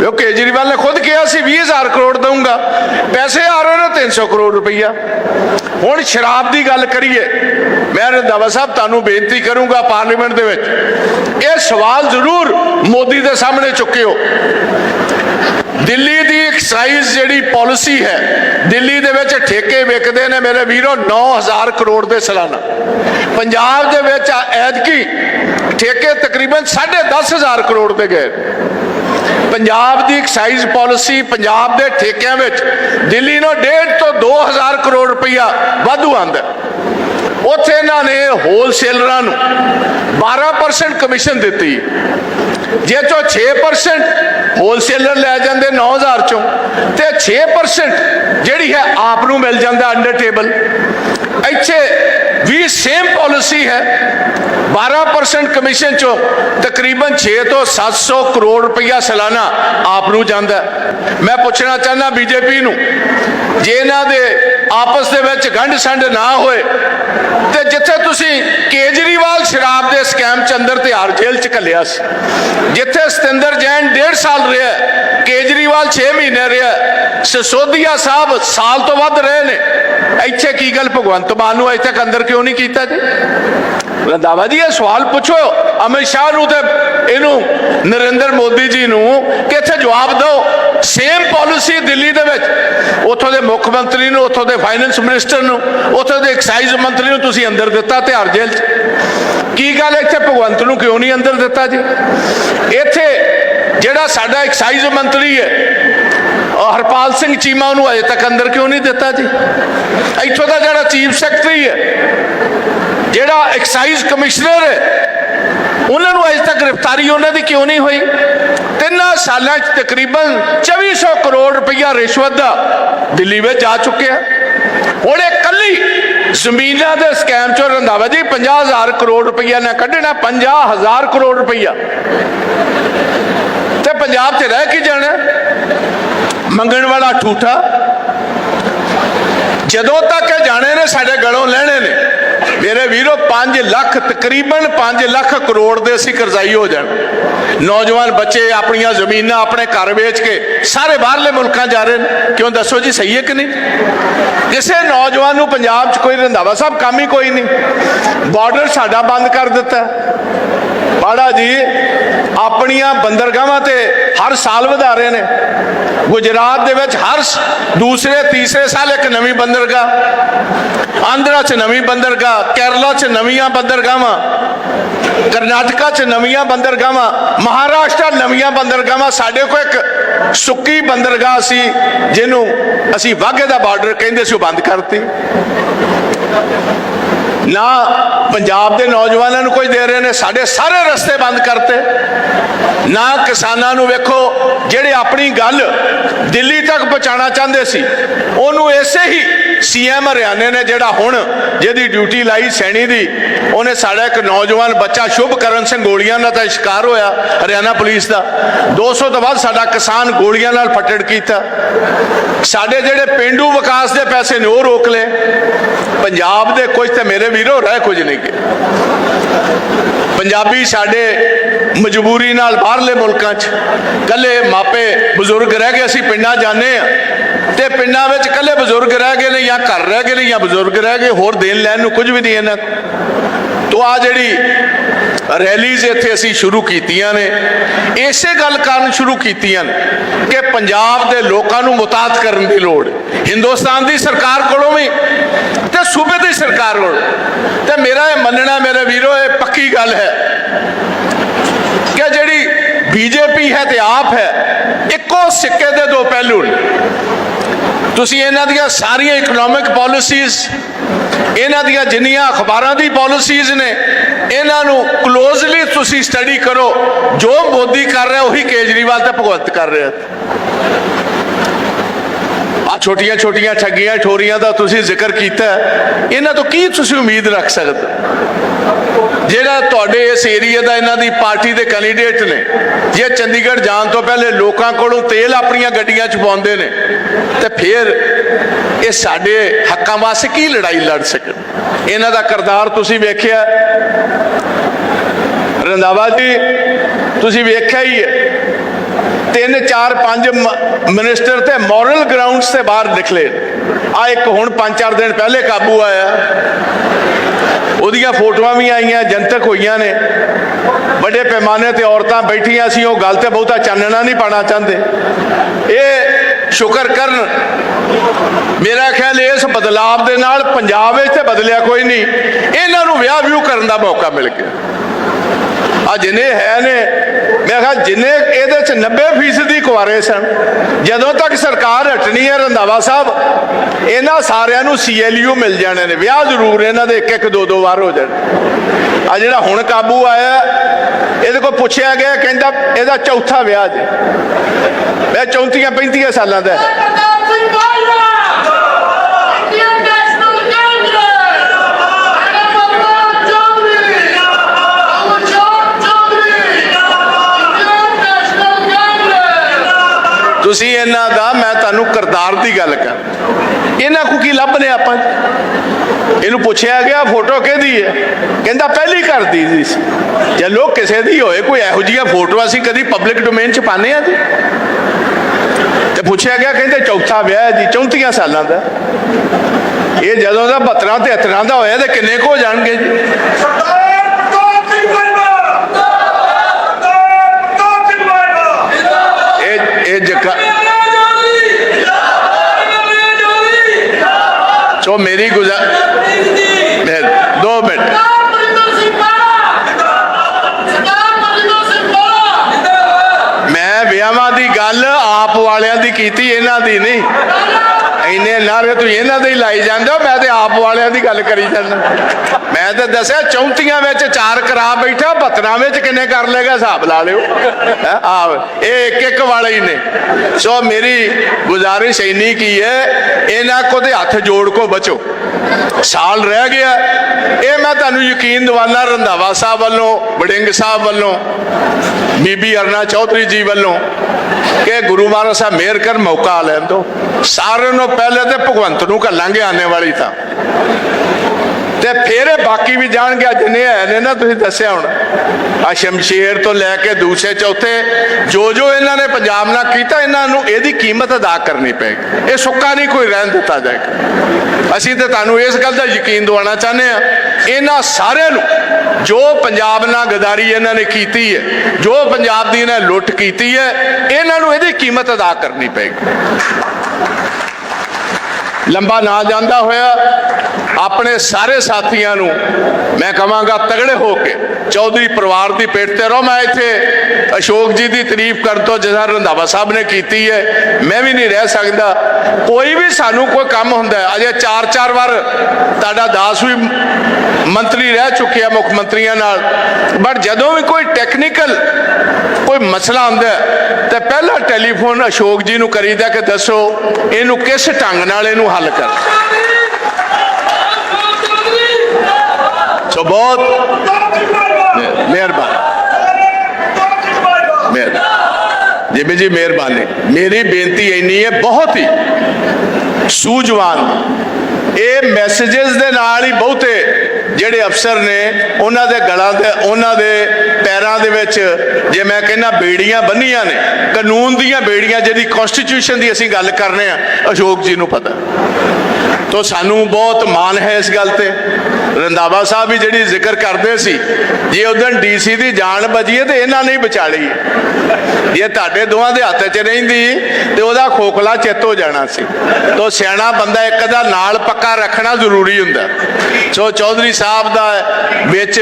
ਉਹ ਕੇਜਰੀਵਾਲ ਨੇ ਖੁਦ ਕਿਹਾ ਸੀ 20000 ਕਰੋੜ ਦਊਂਗਾ। ਪੈਸੇ ਆ ਰਹੇ ਨੇ 300 ਕਰੋੜ ਰੁਪਈਆ। ਹੁਣ ਸ਼ਰਾਬ ਦੀ ਗੱਲ ਕਰੀਏ, ਮੈਂ ਰੰਧਾਵਾ ਸਾਹਿਬ ਤੁਹਾਨੂੰ ਬੇਨਤੀ ਕਰੂੰਗਾ ਪਾਰਲੀਮੈਂਟ ਦੇ ਵਿੱਚ, ਇਹ ਸਵਾਲ ਜ਼ਰੂਰ ਮੋਦੀ ਦੇ ਸਾਹਮਣੇ ਚੁੱਕਿਓ। ਦਿੱਲੀ ਦੀ ਐਕਸਾਈਜ਼ ਜਿਹੜੀ ਪਾਲਿਸੀ ਹੈ, ਦਿੱਲੀ ਦੇ ਵਿੱਚ ਠੇਕੇ ਵਿਕਦੇ ਨੇ ਮੇਰੇ ਵੀਰੋ 9000 ਕਰੋੜ ਦੇ ਸਾਲਾਨਾ। ਪੰਜਾਬ ਦੇ ਵਿੱਚ ਐਤਕੀ ਠੇਕੇ ਤਕਰੀਬਨ 10500 ਕਰੋੜ ਦੇ ਗਏ। ਪੰਜਾਬ ਦੀ ਐਕਸਾਈਜ਼ ਪਾਲਿਸੀ ਪੰਜਾਬ ਦੇ ਠੇਕਿਆਂ ਵਿੱਚ ਦਿੱਲੀ ਨੂੰ 1.5 ਤੋਂ 2000 ਕਰੋੜ ਰੁਪਈਆ ਵਾਧੂ ਆਂਦਾ ਉੱਥੇ ਇਹਨਾਂ ਨੇ ਹੋਲਸੇਲਰਾਂ ਨੂੰ 12% ਕਮਿਸ਼ਨ ਦਿੱਤੀ। ਜੇ ਚੋਂ 6% ਹੋਲਸੇਲਰ ਲੈ ਜਾਂਦੇ 9000 ਚੋਂ, ਤੇ 6% ਜਿਹੜੀ ਹੈ ਆਪ ਨੂੰ ਮਿਲ ਜਾਂਦਾ ਅੰਡਰ ਟੇਬਲ ਵੀ ਸੇਮ ਪਾਲਿਸੀ ਹੈ। 12% ਕਮਿਸ਼ਨ ਚੋਂ ਤਕਰੀਬਨ 6 ਤੋਂ 700 ਕਰੋੜ ਰੁਪਈਆ ਸਾਲਾਨਾ ਆਪ ਨੂੰ ਜਾਂਦਾ। ਮੈਂ ਪੁੱਛਣਾ ਚਾਹੁੰਦਾ ਬੀਜੇਪੀ ਨੂੰ, ਜੇ ਇਹਨਾਂ ਦੇ ਆਪਸ ਦੇ ਵਿੱਚ ਗੰਢ ਸੰਡ ਨਾ ਹੋਏ। ਤੇ ਜਿੱਥੇ ਤੁਸੀਂ ਕੇਜਰੀਵਾਲ ਸ਼ਰਾਬ ਦੇ ਸਕੈਮ ਚ ਅੰਦਰ ਤਿਹਾੜ ਜੇਲ੍ਹ ਚ ਘੱਲਿਆ ਸੀ, ਜਿੱਥੇ ਸਤਿੰਦਰ ਜੈਨ 1.5 ਸਾਲ ਰਿਹਾ ਕੇਜਰੀਵਾਲ 6 ਮਹੀਨੇ ਰਿਹਾ ਸਸੋਦੀਆ ਸਾਹਿਬ ਸਾਲ ਤੋਂ ਵੱਧ ਰਹੇ ਨੇ। ਇੱਥੇ ਕੀ ਗੱਲ ਭਗਵੰਤ ਮਾਨ ਨੂੰ ਅਜੇ ਤੱਕ ਅੰਦਰ ਕਿਉਂ ਨਹੀਂ ਕੀਤਾ ਜੀ? ਰੰਦਾਵਾ ਜੀ, ਇਹ ਸਵਾਲ ਪੁੱਛੋ। ਅਮਿਤ ਸ਼ਾਹ ਨੂੰ ਤੇ ਇਹਨੂੰ ਨਰਿੰਦਰ ਮੋਦੀ ਜੀ ਨੂੰ ਕਿ ਇੱਥੇ ਜਵਾਬ ਦਿਓ। ਸੇਮ ਪਾਲਿਸੀ ਦਿੱਲੀ ਦੇ ਵਿੱਚ। ਉੱਥੋਂ ਦੇ ਮੁੱਖ ਮੰਤਰੀ ਨੂੰ, ਉੱਥੋਂ ਦੇ ਫਾਈਨੈਂਸ ਮਿਨਿਸਟਰ ਨੂੰ, ਉੱਥੋਂ ਦੇ ਐਕਸਾਈਜ਼ ਮੰਤਰੀ ਨੂੰ ਤੁਸੀਂ ਅੰਦਰ ਦਿੱਤਾ ਤਿਹਾੜ ਜੇਲ੍ਹ 'ਚ। ਕੀ ਗੱਲ ਇੱਥੇ? ਭਗਵੰਤ ਨੂੰ ਕਿਉਂ ਨਹੀਂ ਅੰਦਰ ਦਿੱਤਾ ਜੀ? ਇੱਥੇ ਜਿਹੜਾ ਸਾਡਾ ਐਕਸਾਈਜ਼ ਮੰਤਰੀ ਹੈ ਹਰਪਾਲ ਸਿੰਘ ਚੀਮਾ ਨੂੰ ਅਜੇ ਤੱਕ ਅੰਦਰ ਕਿਉਂ ਨਹੀਂ ਦਿੱਤਾ ਜੀ? ਇੱਥੋਂ ਦਾ ਜਿਹੜਾ ਚੀਫ ਸੈਕਟਰੀ ਹੈ ਜਿਹੜਾ ਐਕਸਾਈਜ਼ ਕਮਿਸ਼ਨਰ ਹੈ, ਉਹਨਾਂ ਨੂੰ ਅਜੇ ਤੱਕ ਗ੍ਰਿਫਤਾਰੀ ਉਹਨਾਂ ਦੀ ਕਿਉਂ ਨਹੀਂ ਹੋਈ? ਤਿੰਨਾਂ ਸਾਲਾਂ 'ਚ ਤਕਰੀਬਨ 2400 ਕਰੋੜ ਰੁਪਈਆ ਰਿਸ਼ਵਤ ਦਾ ਦਿੱਲੀ ਵਿੱਚ ਜਾ ਚੁੱਕਿਆ। ਹੁਣ ਇਹ ਕੱਲੀ ਜ਼ਮੀਨਾਂ ਦੇ ਸਕੈਮ ਚੋਂ ਰੰਧਾਵਾ ਜੀ 50000 ਕਰੋੜ ਰੁਪਈਆ ਨੇ ਕੱਢਣਾ 50000 ਕਰੋੜ ਰੁਪਈਆ। ਤੇ ਪੰਜਾਬ 'ਚ ਰਹਿ ਕੇ ਜਾਣਾ? ਮੰਗਣ ਵਾਲਾ ਠੂਠਾ। ਜਦੋਂ ਤੱਕ ਇਹ ਜਾਣੇ ਨੇ, ਸਾਡੇ ਗਲੋਂ ਲੈਣੇ ਨੇ। ਮੇਰੇ ਵੀਰੋ 5 ਲੱਖ, ਤਕਰੀਬਨ 5 ਲੱਖ ਕਰੋੜ ਦੇ ਅਸੀਂ ਕਰਜ਼ਾਈ ਹੋ ਜਾਣ। ਨੌਜਵਾਨ ਬੱਚੇ ਆਪਣੀਆਂ ਜ਼ਮੀਨਾਂ ਆਪਣੇ ਘਰ ਵੇਚ ਕੇ ਸਾਰੇ ਬਾਹਰਲੇ ਮੁਲਕਾਂ ਜਾ ਰਹੇ ਨੇ। ਕਿਉਂ ਦੱਸੋ ਜੀ, ਸਹੀ ਹੈ ਕਿ ਨਹੀਂ? ਕਿਸੇ ਨੌਜਵਾਨ ਨੂੰ ਪੰਜਾਬ 'ਚ ਕੋਈ ਰੰਧਾਵਾ ਸਾਹਿਬ ਕੰਮ ਹੀ ਕੋਈ ਨਹੀਂ। ਬਾਰਡਰ ਸਾਡਾ ਬੰਦ ਕਰ ਦਿੱਤਾ। ਪਾੜਾ ਜੀ, ਆਪਣੀਆਂ ਬੰਦਰਗਾਹਾਂ ਤੇ ਹਰ ਸਾਲ ਵਧਾ ਰਹੇ ਨੇ। ਗੁਜਰਾਤ ਦੇ ਵਿੱਚ ਹਰ ਦੂਸਰੇ, ਤੀਸਰੇ ਸਾਲ ਇੱਕ ਨਵੀਂ ਬੰਦਰਗਾਹ। ਆਂਧਰਾ 'ਚ ਨਵੀਂ ਬੰਦਰਗਾਹ, ਕੇਰਲਾ 'ਚ ਨਵੀਆਂ ਬੰਦਰਗਾਹਾਂ, ਕਰਨਾਟਕਾ 'ਚ ਨਵੀਆਂ ਬੰਦਰਗਾਹਾਂ, ਮਹਾਰਾਸ਼ਟਰ ਨਵੀਆਂ ਬੰਦਰਗਾਹਾਂ। ਸਾਡੇ ਕੋਲ ਇੱਕ ਸੁੱਕੀ ਬੰਦਰਗਾਹ ਸੀ, ਜਿਹਨੂੰ ਅਸੀਂ ਵਾਘੇ ਦਾ ਬਾਰਡਰ ਕਹਿੰਦੇ ਸੀ, ਉਹ ਬੰਦ ਕਰਤੀ। ਨਾ ਪੰਜਾਬ ਦੇ ਨੌਜਵਾਨਾਂ ਨੂੰ ਕੁਝ ਦੇ ਰਹੇ ਨੇ, ਸਾਡੇ ਸਾਰੇ ਰਸਤੇ ਬੰਦ ਕਰਤੇ। ਨਾ ਕਿਸਾਨਾਂ ਨੂੰ ਵੇਖੋ, ਜਿਹੜੇ ਆਪਣੀ ਗੱਲ ਦਿੱਲੀ ਤੱਕ ਪਹੁੰਚਾਉਣਾ ਚਾਹੁੰਦੇ ਸੀ, ਉਹਨੂੰ ਐਸੇ ਹੀ ਸੀਐਮ ਹਰਿਆਣੇ ਨੇ ਜਿਹੜਾ ਹੁਣ ਜਿਹਦੀ ਡਿਊਟੀ ਲਾਈ ਸੈਣੀ ਦੀ, ਉਹਨੇ ਸਾਡਾ ਇੱਕ ਨੌਜਵਾਨ ਬੱਚਾ ਸ਼ੁਭਕਰਨ ਸਿੰਘ ਗੋਲੀਆਂ ਦਾ ਤਾਂ ਸ਼ਿਕਾਰ ਹੋਇਆ, ਹਰਿਆਣਾ ਪੁਲਿਸ ਦਾ। 200 ਤੋਂ ਬਾਅਦ ਸਾਡਾ ਕਿਸਾਨ ਗੋਲੀਆਂ ਨਾਲ ਫੱਟੜ ਕੀਤਾ। ਸਾਡੇ ਜਿਹੜੇ ਪਿੰਡੂ ਵਿਕਾਸ ਦੇ ਪੈਸੇ ਨੇ, ਉਹ ਰੋਕ ਲਏ। ਪੰਜਾਬ ਦੇ ਕੁਝ ਤੇ ਮੇਰੇ ਵੀਰੋ, ਰਹਿ ਕੁਝ ਨਹੀਂ। ਪੰਜਾਬੀ ਸਾਡੇ ਮਜਬੂਰੀ ਨਾਲ ਬਾਹਰਲੇ ਮੁਲਕਾਂ 'ਚ ਕੱਲੇ ਮਾਪੇ ਬਜ਼ੁਰਗ ਰਹਿ ਗਏ ਅਸੀਂ ਪਿੰਡਾਂ ਜਾਂਦੇ ਆ ਤੇ ਪਿੰਡਾਂ ਵਿੱਚ ਕੱਲੇ ਬਜ਼ੁਰਗ ਰਹਿ ਗਏ ਨੇ ਜਾਂ ਘਰ ਰਹਿ ਗਏ ਨੇ ਜਾਂ ਬਜ਼ੁਰਗ ਰਹਿ ਗਏ, ਹੋਰ ਦੇਣ ਲੈਣ ਨੂੰ ਕੁਝ ਵੀ ਨਹੀਂ ਇਹਨਾਂ ਤੋਂ ਆ ਜਿਹੜੀ ਰੈਲੀਜ਼ ਇੱਥੇ ਅਸੀਂ ਸ਼ੁਰੂ ਕੀਤੀਆਂ ਨੇ। ਇਸੇ ਗੱਲ ਕਾਰਨ ਸ਼ੁਰੂ ਕੀਤੀਆਂ ਨੇ ਕਿ ਪੰਜਾਬ ਦੇ ਲੋਕਾਂ ਨੂੰ ਮੁਤਾਤ ਕਰਨ ਦੀ ਲੋੜ। ਹਿੰਦੁਸਤਾਨ ਦੀ ਸਰਕਾਰ ਕੋਲੋਂ ਵੀ ਤੇ ਸੂਬੇ ਦੀ ਸਰਕਾਰ ਕੋਲੋਂ। ਤੇ ਮੇਰਾ ਇਹ ਮੰਨਣਾ, ਮੇਰੇ ਵੀਰੋ, ਇਹ ਪੱਕੀ ਗੱਲ ਹੈ ਕਿ ਜਿਹੜੀ ਬੀਜੇਪੀ ਹੈ ਤੇ ਆਪ ਹੈ, ਇੱਕੋ ਸਿੱਕੇ ਦੇ ਦੋ ਪਹਿਲੂ ਨੇ। ਤੁਸੀਂ ਇਹਨਾਂ ਦੀਆਂ ਸਾਰੀਆਂ ਇਕਨੋਮਿਕ ਪਾਲਿਸੀਜ਼ ਇਹਨਾਂ ਦੀਆਂ ਜਿੰਨੀਆਂ ਅਖਬਾਰਾਂ ਦੀ ਪਾਲਿਸੀਜ਼ ਨੇ ਇਹਨਾਂ ਨੂੰ ਕਲੋਜ਼ਲੀ ਤੁਸੀਂ ਸਟੱਡੀ ਕਰੋ। ਜੋ ਮੋਦੀ ਕਰ ਰਿਹਾ, ਉਹੀ ਕੇਜਰੀਵਾਲ ਤੇ ਭਗਵੰਤ ਕਰ ਰਿਹਾ। ਆ ਛੋਟੀਆਂ ਛੋਟੀਆਂ ਠੱਗੀਆਂ, ਠੋਰੀਆਂ ਦਾ ਤੁਸੀਂ ਜ਼ਿਕਰ ਕੀਤਾ। ਇਹਨਾਂ ਤੋਂ ਕੀ ਤੁਸੀਂ ਉਮੀਦ ਰੱਖ ਸਕਦੇ? ਜਿਹੜਾ ਤੁਹਾਡੇ ਇਸ ਏਰੀਆ ਦਾ ਇਹਨਾਂ ਦੀ ਪਾਰਟੀ ਦੇ ਕੈਂਡੀਡੇਟ ਨੇ, ਜੇ ਚੰਡੀਗੜ੍ਹ ਜਾਣ ਤੋਂ ਪਹਿਲੇ ਲੋਕਾਂ ਕੋਲੋਂ ਤੇਲ ਆਪਣੀਆਂ ਗੱਡੀਆਂ 'ਚ ਪਾਉਂਦੇ ਨੇ, ਤੇ ਫਿਰ ਇਹ ਸਾਡੇ ਹੱਕਾਂ ਵਾਸਤੇ ਕੀ ਲੜਾਈ ਲੜ ਸਕਣ? ਇਹਨਾਂ ਦਾ ਕਰਤਾਰ ਤੁਸੀਂ ਵੇਖਿਆ ਰੰਦਾਵਾ ਜੀ, ਤੁਸੀਂ ਵੇਖਿਆ ਹੀ ਹੈ। ਤਿੰਨ, ਚਾਰ, ਪੰਜ ਮਿਨਿਸਟਰ ਤੇ ਮੋਰਲ ਗਰਾਊਂਡਸ ਤੇ ਬਾਹਰ ਨਿਕਲੇ। ਆ ਇੱਕ ਹੁਣ ਪੰਜ, ਚਾਰ ਦਿਨ ਪਹਿਲੇ ਕਾਬੂ ਆਇਆ। ਉਹਦੀਆਂ ਫੋਟੋਆਂ ਵੀ ਆਈਆਂ, ਜਨਤਕ ਹੋਈਆਂ ਨੇ। ਵੱਡੇ ਪੈਮਾਨੇ ਤੇ ਔਰਤਾਂ ਬੈਠੀਆਂ ਸੀ, ਉਹ ਗੱਲ ਤੇ ਬਹੁਤਾ ਚਾਨਣਾ ਨਹੀਂ ਪਾਣਾ ਚਾਹੁੰਦੇ। ਇਹ ਸ਼ੁਕਰ ਕਰਨ। ਮੇਰਾ ਖਿਆਲ ਇਸ ਬਦਲਾਵ ਦੇ ਨਾਲ ਪੰਜਾਬ ਵਿੱਚ ਤੇ ਬਦਲਿਆ ਕੋਈ ਨਹੀਂ। ਇਹਨਾਂ ਨੂੰ ਵਿਆਹ ਵਿਊ ਕਰਨ ਦਾ ਮੌਕਾ ਮਿਲ ਗਿਆ। ਆ ਜਿੰਨੇ ਹੈ ਨੇ, ਮੈਂ ਕਿਹਾ ਜਿੰਨੇ ਇਹਦੇ ਚ 90% ਦੀ ਕੁਆਰੇ ਸਨ, ਜਦੋਂ ਤੱਕ ਸਰਕਾਰ ਹਟਣੀ ਹੈ ਰੰਧਾਵਾ ਸਾਹਿਬ, ਇਹਨਾਂ ਸਾਰਿਆਂ ਨੂੰ ਸੀਐਲਯੂ ਮਿਲ ਜਾਣੇ ਨੇ, ਵਿਆਹ ਜ਼ਰੂਰ ਇਹਨਾਂ ਦੇ ਇੱਕ ਇੱਕ ਦੋ ਦੋ ਵਾਰ ਹੋ ਜਾਣ। ਆ ਜਿਹੜਾ ਹੁਣ ਕਾਬੂ ਆਇਆ, ਇਹਦੇ ਕੋਲ ਪੁੱਛਿਆ ਗਿਆ, ਕਹਿੰਦਾ ਇਹਦਾ ਚੌਥਾ ਵਿਆਹ ਜੀ। ਮੈਂ 34 35 ਸਾਲਾਂ ਦਾ ਹੈ। ਪ੍ਰਤਾਪ ਸਿੰਘ ਬਾਜਵਾ ਇੰਡੀਅਨ ਨੈਸ਼ਨਲ ਕਾਂਗਰਸ ਅਰੇ ਬੱਬਾ ਚੌਧਰੀ ਅਮਰਜੋਤ ਚੌਧਰੀ ਇੰਡੀਅਨ ਨੈਸ਼ਨਲ ਕਾਂਗਰਸ ਤੁਸੀਂ ਇਹਨਾਂ ਦਾ, ਮੈਂ ਤੁਹਾਨੂੰ ਕਰਤਾਰ ਦੀ ਗੱਲ ਕਰ। ਇਹਨਾਂ ਕੋ ਕੀ ਲੱਭਨੇ ਆਪਾਂ? ਇਹਨੂੰ ਪੁੱਛਿਆ ਗਿਆ, ਫੋਟੋ ਕਿਹਦੀ ਹੈ? ਕਹਿੰਦਾ ਪਹਿਲੀ ਘਰ ਦੀ ਸੀ ਜੇ ਲੋਕ ਕਿਸੇ ਦੀ ਹੋਏ, ਕੋਈ ਇਹੋ ਜਿਹੀਆਂ ਫੋਟੋਆਂ ਅਸੀਂ ਕਦੀ ਪਬਲਿਕ ਡੋਮੇਨ ਚ ਪਾਣੇ ਆ ਜੀ? ਤੇ ਪੁੱਛਿਆ ਗਿਆ, ਕਹਿੰਦੇ ਚੌਥਾ ਵਿਆਹ ਜੀ 34 ਸਾਲਾਂ ਦਾ। ਇਹ ਜਦੋਂ ਦਾ 72 73 ਦਾ ਹੋਇਆ, ਤੇ ਕਿੰਨੇ ਕੋ ਜਾਣਗੇ ਜੀ ਸਰਦਾਰ ਪ੍ਰਤਾਪ ਸਿੰਘ ਬਾਜਵਾ ਸਰਦਾਰ ਪ੍ਰਤਾਪ ਸਿੰਘ ਬਾਜਵਾ ਇਹ ਇਹ ਜਕਾ ਸੋ ਮੇਰੀ ਗੁਜ਼ਾਰ ਦੋ ਮਿੰਟ ਸਰਦਾਰ ਮਰਿੰਦਰ ਸਿੰਘ ਮਾਲਾ ਸਰਦਾਰ ਮਰਿੰਦਰ ਸਿੰਘ ਮਾਲਾ ਮੈਂ ਵਿਆਹਾਂ ਦੀ ਗੱਲ ਆਪ ਵਾਲਿਆਂ ਦੀ ਕੀਤੀ ਇਹਨਾਂ ਦੀ ਨਹੀਂ। ਇੰਨੇ ਨਾਰੇ ਤੁਸੀਂ ਇਹਨਾਂ ਦੇ ਹੀ ਲਾਈ ਜਾਂਦੇ ਮੈਂ ਤੇ ਆਪ ਵਾਲਿਆਂ ਦੀ ਗੱਲ ਕਰੀ ਜਾਂਦਾ। ਮੈਂ ਤਾਂ ਦੱਸਿਆ 34 ਵਿੱਚ ਚਾਰ ਕਰਾ ਬੈਠਾ 72 ਵਿੱਚ ਕਿੰਨੇ ਕਰ ਲੇਗਾ ਹਿਸਾਬ ਲਾ ਲਿਓ। ਆਹ, ਇਹ ਇੱਕ ਇੱਕ ਵਾਲੇ ਹੀ ਨੇ। ਸੋ ਮੇਰੀ ਗੁਜ਼ਾਰਿਸ਼ ਇੰਨੀ ਕੀ ਹੈ, ਇਹਨਾਂ ਕੋ ਦੇ ਹੱਥ ਜੋੜ ਕੋ ਬਚੋ। ਸਾਲ ਰਹਿ ਗਿਆ। ਇਹ ਮੈਂ ਤੁਹਾਨੂੰ ਯਕੀਨ ਦਿਵਾਨਾ, ਰੰਧਾਵਾ ਸਾਹਿਬ ਵੱਲੋਂ ਬੜਿੰਗ ਸਾਹਿਬ ਵੱਲੋਂ, ਬੀਬੀ ਅਰਨਾ ਚੌਧਰੀ ਜੀ ਵੱਲੋਂ ਕਿ ਗੁਰੂ ਮਹਾਰਾਜ ਸਾਹਿਬ ਮਿਹਰ ਕਰ ਮੌਕਾ ਲੈਣ ਦੋ ਸਾਰਿਆਂ ਨੂੰ ਪਹਿਲੇ ਤੇ ਭਗਵੰਤ ਨੂੰ ਘੱਲਾਂਗੇ ਆਨੇ ਵਾਲੀ ਤਾਂ। ਤੇ ਫਿਰ ਇਹ ਬਾਕੀ ਵੀ ਜਾਣਗੇ ਜਿੰਨੇ ਹੈ ਨੇ ਨਾ, ਤੁਸੀਂ ਦੱਸਿਆ ਹੁਣ। ਆ ਸ਼ਮਸ਼ੇਰ ਤੋਂ ਲੈ ਕੇ ਦੂਸਰੇ ਚੌਥੇ, ਜੋ ਜੋ ਇਹਨਾਂ ਨੇ ਪੰਜਾਬ ਨਾਲ ਕੀਤਾ, ਇਹਨਾਂ ਨੂੰ ਇਹਦੀ ਕੀਮਤ ਅਦਾ ਕਰਨੀ ਪਏਗੀ। ਇਹ ਸੁੱਕਾ ਨਹੀਂ ਕੋਈ ਰਹਿਣ ਦਿੱਤਾ ਜਾਏਗਾ। ਅਸੀਂ ਤੇ ਤੁਹਾਨੂੰ ਇਸ ਗੱਲ ਦਾ ਯਕੀਨ ਦਿਵਾਉਣਾ ਚਾਹੁੰਦੇ ਆ ਇਹਨਾਂ ਸਾਰਿਆਂ ਨੂੰ ਜੋ ਪੰਜਾਬ ਨਾਲ ਗਦਾਰੀ ਇਹਨਾਂ ਨੇ ਕੀਤੀ ਹੈ, ਜੋ ਪੰਜਾਬ ਦੀ ਇਹਨਾਂ ਲੁੱਟ ਕੀਤੀ ਹੈ, ਇਹਨਾਂ ਨੂੰ ਇਹਦੀ ਕੀਮਤ ਅਦਾ ਕਰਨੀ ਪਏਗੀ। ਲੰਬਾ ਨਾ ਜਾਂਦਾ ਹੋਇਆ ਆਪਣੇ ਸਾਰੇ ਸਾਥੀਆਂ ਨੂੰ ਮੈਂ ਕਹਾਂਗਾ ਤਗੜੇ ਹੋ ਕੇ ਚੌਧਰੀ ਪਰਿਵਾਰ ਦੀ ਪੇਟ ਤੇ ਰਹੋ। ਮੈਂ ਇੱਥੇ ਅਸ਼ੋਕ ਜੀ ਦੀ ਤਾਰੀਫ ਕਰਨ ਤੋਂ ਜਿਹਾ ਰੰਧਾਵਾ ਸਾਹਿਬ ਨੇ ਕੀਤੀ ਹੈ ਮੈਂ ਵੀ ਨਹੀਂ ਰਹਿ ਸਕਦਾ। ਕੋਈ ਵੀ ਸਾਨੂੰ ਕੋਈ ਕੰਮ ਹੁੰਦਾ ਅਜੇ ਚਾਰ ਚਾਰ ਵਾਰ ਤੁਹਾਡਾ ਦਾਸ ਵੀ ਮੰਤਰੀ ਰਹਿ ਚੁੱਕਿਆ ਮੁੱਖ ਮੰਤਰੀਆਂ ਨਾਲ। ਬਟ ਜਦੋਂ ਵੀ ਕੋਈ ਟੈਕਨੀਕਲ ਕੋਈ ਮਸਲਾ ਆਉਂਦਾ ਹੈ, ਤਾਂ ਪਹਿਲਾ ਟੈਲੀਫੋਨ ਅਸ਼ੋਕ ਜੀ ਨੂੰ ਕਰੀਦਾ ਕਿ ਦੱਸੋ ਇਹਨੂੰ ਕਿਸ ਢੰਗ ਨਾਲ ਇਹਨੂੰ ਹੱਲ ਕਰ ਸੋ ਬਹੁਤ ਮਿਹਰਬਾਨੀ ਮਿਹਰਬਾਨੀ ਜਿਵੇਂ ਜੀ ਮਿਹਰਬਾਨੀ ਮੇਰੀ ਬੇਨਤੀ ਇੰਨੀ ਹੈ ਬਹੁਤ ਹੀ ਸੂਝਵਾਨ ਇਹ ਮੈਸੇजेस ਦੇ ਨਾਲ ਹੀ ਬਹੁਤੇ ਜਿਹੜੇ ਅਫਸਰ ਨੇ ਉਹਨਾਂ ਦੇ ਗਲਾਂ ਤੇ ਉਹਨਾਂ ਦੇ ਪੈਰਾਂ ਦੇ ਵਿੱਚ ਜੇ ਮੈਂ ਕਹਿੰਦਾ ਬੇੜੀਆਂ ਬੰਨੀਆਂ ਨੇ ਕਾਨੂੰਨ ਦੀਆਂ ਬੇੜੀਆਂ ਜਿਹੜੀ ਕਨਸਟੀਟਿਊਸ਼ਨ ਦੀ ਅਸੀਂ ਗੱਲ ਕਰਨੇ ਆ ਅਸ਼ੋਕ ਜੀ ਨੂੰ ਪਤਾ ਤੋਂ ਸਾਨੂੰ ਬਹੁਤ ਮਾਣ ਹੈ ਇਸ ਗੱਲ ਤੇ। ਰੰਦਾਵਾ ਸਾਹਿਬ ਵੀ ਜਿਹੜੀ ਜ਼ਿਕਰ ਕਰਦੇ ਸੀ, ਜੇ ਉਦੋਂ ਡੀਸੀ ਦੀ ਜਾਨ ਬਚੀ ਹੈ ਤੇ ਇਹਨਾਂ ਨੇ ਹੀ ਬਚਾ ਲਈ ਜੇ ਤੁਹਾਡੇ ਦੋਵਾਂ ਦੇ ਹੱਥ 'ਚ ਰਹਿੰਦੀ ਤੇ ਉਹਦਾ ਖੋਖਲਾ ਚਿੱਤ ਹੋ ਜਾਣਾ ਸੀ। ਤੋ ਸਿਆਣਾ ਬੰਦਾ ਇੱਕ ਦਾ ਨਾਲ ਪੱਕਾ ਰੱਖਣਾ ਜ਼ਰੂਰੀ ਹੁੰਦਾ। ਸੋ ਚੌਧਰੀ ਸਾਹਿਬ ਦਾ ਵਿੱਚ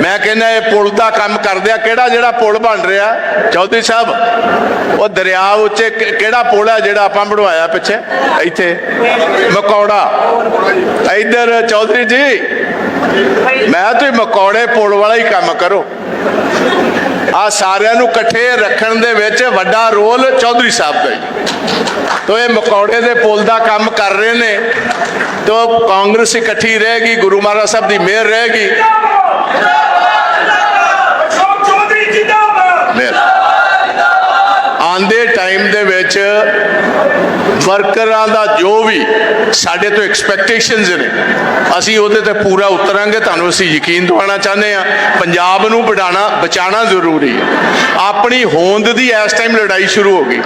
ਮੈਂ ਕਹਿੰਦਾ ਇਹ ਪੁਲ ਦਾ ਕੰਮ ਕਰਦੇ ਆ। ਕਿਹੜਾ ਜਿਹੜਾ ਪੁਲ ਬਣ ਰਿਹਾ? ਚੌਧਰੀ ਸਾਹਿਬ, ਉਹ ਦਰਿਆ ਉੱਤੇ ਕਿਹੜਾ ਪੁਲ ਹੈ ਜਿਹੜਾ ਆਪਾਂ ਬਣਵਾਇਆ ਪਿੱਛੇ? ਇੱਥੇ, ਮਕੌੜਾ। ਇੱਧਰ ਚੌਧਰੀ ਜੀ, ਮੈਂ ਤੁਸੀਂ ਮਕੌੜੇ ਪੁਲ ਵਾਲਾ ਹੀ ਕੰਮ ਕਰੋ। ਆ ਸਾਰਿਆਂ ਨੂੰ ਇਕੱਠੇ ਰੱਖਣ ਦੇ ਵਿੱਚ ਵੱਡਾ ਰੋਲ ਚੌਧਰੀ ਸਾਹਿਬ ਦਾ ਜੀ। ਤੋ ਇਹ ਮਕੌੜੇ ਦੇ ਪੁਲ ਦਾ ਕੰਮ ਕਰ ਰਹੇ ਨੇ। ਤੋ ਕਾਂਗਰਸ ਇਕੱਠੀ ਰਹੇਗੀ, ਗੁਰੂ ਮਹਾਰਾਜ ਸਾਹਿਬ ਦੀ ਮਿਹਰ ਰਹੇਗੀ। ਅਸ਼ੋਕ ਚੌਧਰੀ ਆਂਦੇ ਟਾਈਮ ਦੇ ਵਿੱਚ ਵਰਕਰਾਂ ਦਾ ਜੋ ਵੀ ਸਾਡੇ ਤੋਂ ਐਕਸਪੈਕਟੇਸ਼ਨਸ ਨੇ, ਅਸੀਂ ਉਹਦੇ ਤੇ ਪੂਰਾ ਉਤਰਾਂਗੇ। ਤੁਹਾਨੂੰ ਅਸੀਂ ਯਕੀਨ ਦਿਵਾਉਣਾ ਚਾਹੁੰਦੇ ਆ ਪੰਜਾਬ ਨੂੰ ਬੜਾਣਾ ਬਚਾਉਣਾ ਜ਼ਰੂਰੀ ਹੈ। ਆਪਣੀ ਹੋਂਦ ਦੀ ਇਸ ਟਾਈਮ ਲੜਾਈ ਸ਼ੁਰੂ ਹੋ ਗਈ।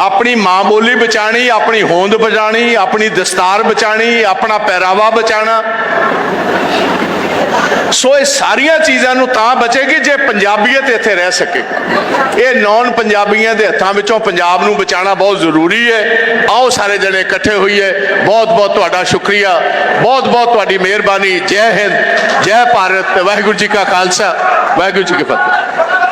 ਆਪਣੀ ਮਾਂ ਬੋਲੀ ਬਚਾਣੀ ਆਪਣੀ ਹੋਂਦ ਬਚਾਣੀ ਆਪਣੀ ਦਸਤਾਰ ਬਚਾਣੀ ਆਪਣਾ ਪਹਿਰਾਵਾ ਬਚਾਣਾ ਸੋ ਇਹ ਸਾਰੀਆਂ ਚੀਜ਼ਾਂ ਨੂੰ ਤਾਂ ਬਚੇਗੀ ਜੇ ਪੰਜਾਬੀਅਤ ਇੱਥੇ ਰਹਿ ਸਕੇ। ਇਹ ਨੌਨ ਪੰਜਾਬੀਆਂ ਦੇ ਹੱਥਾਂ ਵਿੱਚੋਂ ਪੰਜਾਬ ਨੂੰ ਬਚਾਉਣਾ ਬਹੁਤ ਜ਼ਰੂਰੀ ਹੈ। ਆਓ ਸਾਰੇ ਜਣੇ ਇਕੱਠੇ ਹੋਈਏ। ਬਹੁਤ ਬਹੁਤ ਤੁਹਾਡਾ ਸ਼ੁਕਰੀਆ। ਬਹੁਤ ਬਹੁਤ ਤੁਹਾਡੀ ਮਿਹਰਬਾਨੀ। ਜੈ ਹਿੰਦ, ਜੈ ਭਾਰਤ, ਵਾਹਿਗੁਰੂ ਜੀ ਕਾ ਖਾਲਸਾ, ਵਾਹਿਗੁਰੂ ਜੀ ਕੀ ਫਤਿਹ।